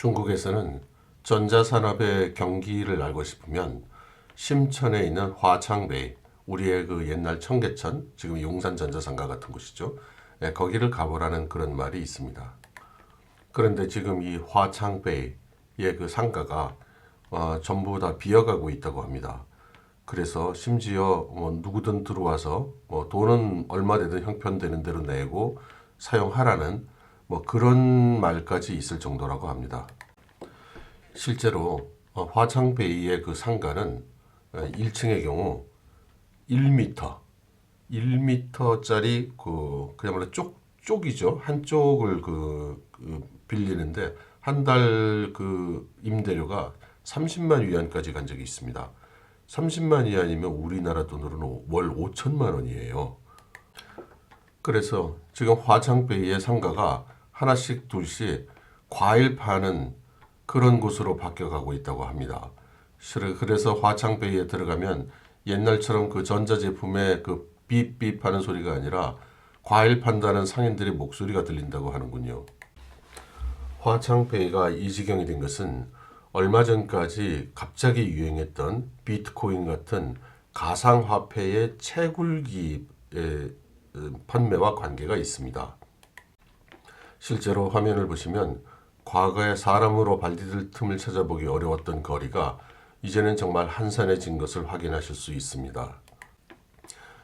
중국에서는 전자산업의 경기를 알고 싶으면 심천에 있는 화창베이, 우리의 그 옛날 청계천, 지금 용산 전자상가 같은 곳이죠. 예, 거기를 가보라는 그런 말이 있습니다. 그런데 지금 이 화창베이의 그 상가가 어, 전부 다 비어가고 있다고 합니다. 그래서 심지어 뭐 누구든 들어와서 뭐 돈은 얼마 되든 형편되는 대로 내고 사용하라는 뭐 그런 말까지 있을 정도라고 합니다. 실제로 어, 화창베이의 그 상가는 1층의 경우 1m, 1m짜리 그 그야말로 쪽 쪽이죠. 한쪽을 그, 그 빌리는데 한 달 그 임대료가 30만 위안까지 간 적이 있습니다. 30만 위안이면 우리나라 돈으로는 월 5천만 원이에요. 그래서 지금 화창베이의 상가가 하나씩 둘씩 과일 파는 그런 곳으로 바뀌어가고 있다고 합니다. 그래서 화창베이에 들어가면 옛날처럼 그 전자제품의 그 삐삐 하는 소리가 아니라 과일 판다는 상인들의 목소리가 들린다고 하는군요. 화창페이가 이 지경이 된 것은 얼마 전까지 갑자기 유행했던 비트코인 같은 가상화폐의 채굴기의 판매와 관계가 있습니다. 실제로 화면을 보시면 과거에 사람으로 발디딜 틈을 찾아보기 어려웠던 거리가 이제는 정말 한산해진 것을 확인하실 수 있습니다.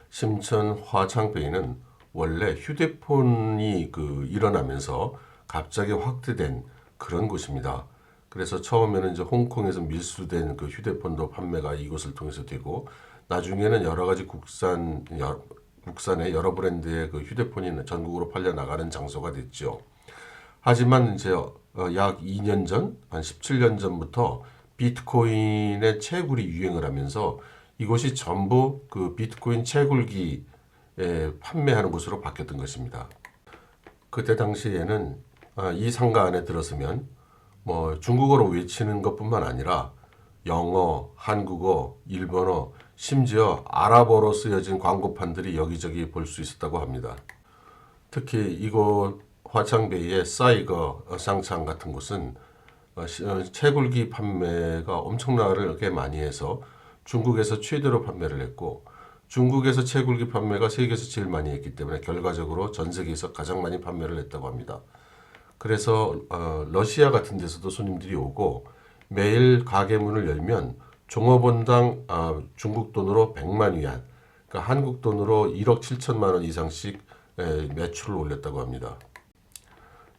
심천 화창베이는 원래 휴대폰이 그 일어나면서 갑자기 확대된 그런 곳입니다. 그래서 처음에는 이제 홍콩에서 밀수된 그 휴대폰도 판매가 이곳을 통해서 되고 나중에는 여러 가지 국산 여, 국산의 여러 브랜드의 그 휴대폰이 전국으로 팔려 나가는 장소가 됐죠. 하지만 이제 어, 약 2년 전, 한 17년 전부터 비트코인의 채굴이 유행을 하면서 이곳이 전부 그 비트코인 채굴기 판매하는 곳으로 바뀌었던 것입니다. 그때 당시에는 아, 이 상가 안에 들어서면 뭐 중국어로 외치는 것뿐만 아니라 영어, 한국어, 일본어, 심지어 아랍어로 쓰여진 광고판들이 여기저기 볼 수 있었다고 합니다. 특히 이곳 화창베이의 사이거 상창 같은 곳은 어, 어, 채굴기 판매가 엄청나게 많이 해서 중국에서 최대로 판매를 했고 중국에서 채굴기 판매가 세계에서 제일 많이 했기 때문에 결과적으로 전 세계에서 가장 많이 판매를 했다고 합니다. 그래서 어, 러시아 같은 데서도 손님들이 오고 매일 가게 문을 열면 종업원당 어, 중국 돈으로 100만 위안, 그러니까 한국 돈으로 1억 7천만 원 이상씩 에, 매출을 올렸다고 합니다.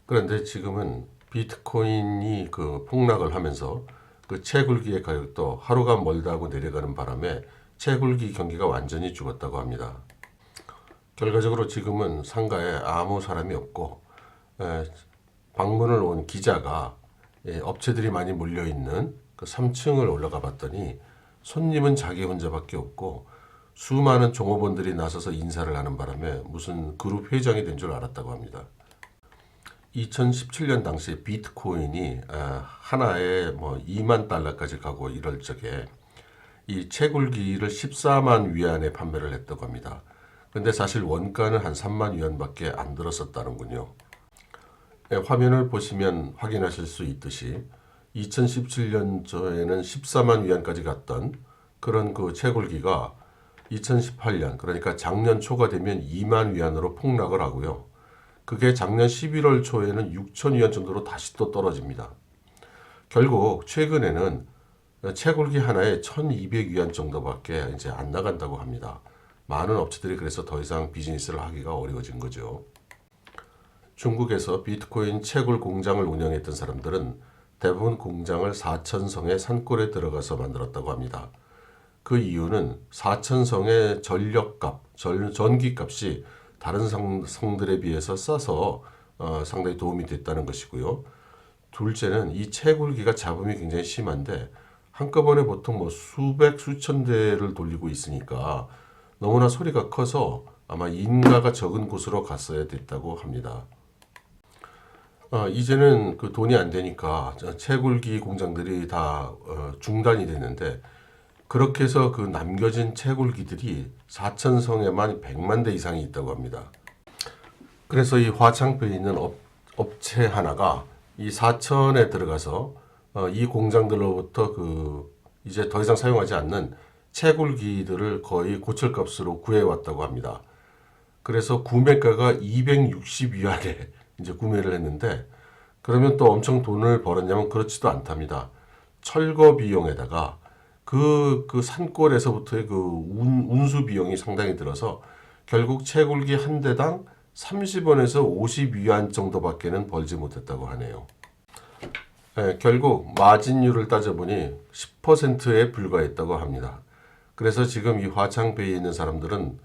그런데 지금은 비트코인이 그 폭락을 하면서 그 채굴기의 가격도 하루가 멀다 하고 내려가는 바람에 채굴기 경기가 완전히 죽었다고 합니다. 결과적으로 지금은 상가에 아무 사람이 없고 에, 방문을 온 기자가 예, 업체들이 많이 몰려 있는 그 3층을 올라가 봤더니 손님은 자기 혼자밖에 없고 수많은 종업원들이 나서서 인사를 하는 바람에 무슨 그룹 회장이 된 줄 알았다고 합니다. 2017년 당시에 비트코인이 아, 하나에 뭐 2만 달러까지 가고 이럴 적에 이 채굴기를 14만 위안에 판매를 했다고 합니다. 근데 사실 원가는 한 3만 위안밖에 안 들었었다는군요. 네, 화면을 보시면 확인하실 수 있듯이 2017년도에는 14만 위안까지 갔던 그런 그 채굴기가 2018년 그러니까 작년 초가 되면 2만 위안으로 폭락을 하고요. 그게 작년 11월 초에는 6천 위안 정도로 다시 또 떨어집니다. 결국 최근에는 채굴기 하나에 1,200 위안 정도밖에 이제 안 나간다고 합니다. 많은 업체들이 그래서 더 이상 비즈니스를 하기가 어려워진 거죠. 중국에서 비트코인 채굴 공장을 운영했던 사람들은 대부분 공장을 사천성의 산골에 들어가서 만들었다고 합니다. 그 이유는 사천성의 전력값, 전, 전기값이 다른 성, 성들에 비해서 싸서 어, 상당히 도움이 됐다는 것이고요. 둘째는 이 채굴기가 잡음이 굉장히 심한데 한꺼번에 보통 뭐 수백 수천 대를 돌리고 있으니까 너무나 소리가 커서 아마 인가가 적은 곳으로 갔어야 됐다고 합니다. 어, 이제는 그 돈이 안 되니까 채굴기 공장들이 다 어, 중단이 됐는데 그렇게 해서 그 남겨진 채굴기들이 사천성에만 100만 대 이상이 있다고 합니다. 그래서 이 화창표에 있는 업, 업체 하나가 이 사천에 들어가서 어, 이 공장들로부터 그 이제 더 이상 사용하지 않는 채굴기들을 거의 고철값으로 구해왔다고 합니다. 그래서 구매가가 260위안에 이제 구매를 했는데 그러면 또 엄청 돈을 벌었냐면 그렇지도 않답니다. 철거 비용에다가 그, 그 산골에서부터의 그 운, 운수 비용이 상당히 들어서 결국 채굴기 한 대당 30원에서 50위안 정도밖에는 벌지 못했다고 하네요. 예, 결국 마진율을 따져보니 10%에 불과했다고 합니다. 그래서 지금 이 화창배에 있는 사람들은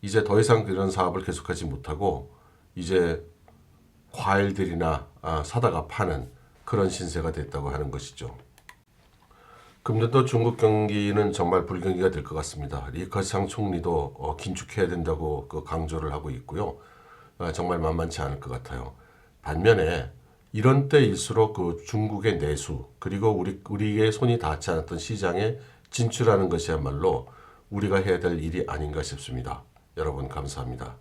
이제 더 이상 그런 사업을 계속하지 못하고 이제 과일들이나 아, 사다가 파는 그런 신세가 됐다고 하는 것이죠. 금년도 중국 경기는 정말 불경기가 될 것 같습니다. 리커창 총리도 어, 긴축해야 된다고 그 강조를 하고 있고요. 아, 정말 만만치 않을 것 같아요. 반면에 이런 때일수록 그 중국의 내수 그리고 우리 우리의 손이 닿지 않았던 시장에 진출하는 것이야말로 우리가 해야 될 일이 아닌가 싶습니다. 여러분 감사합니다.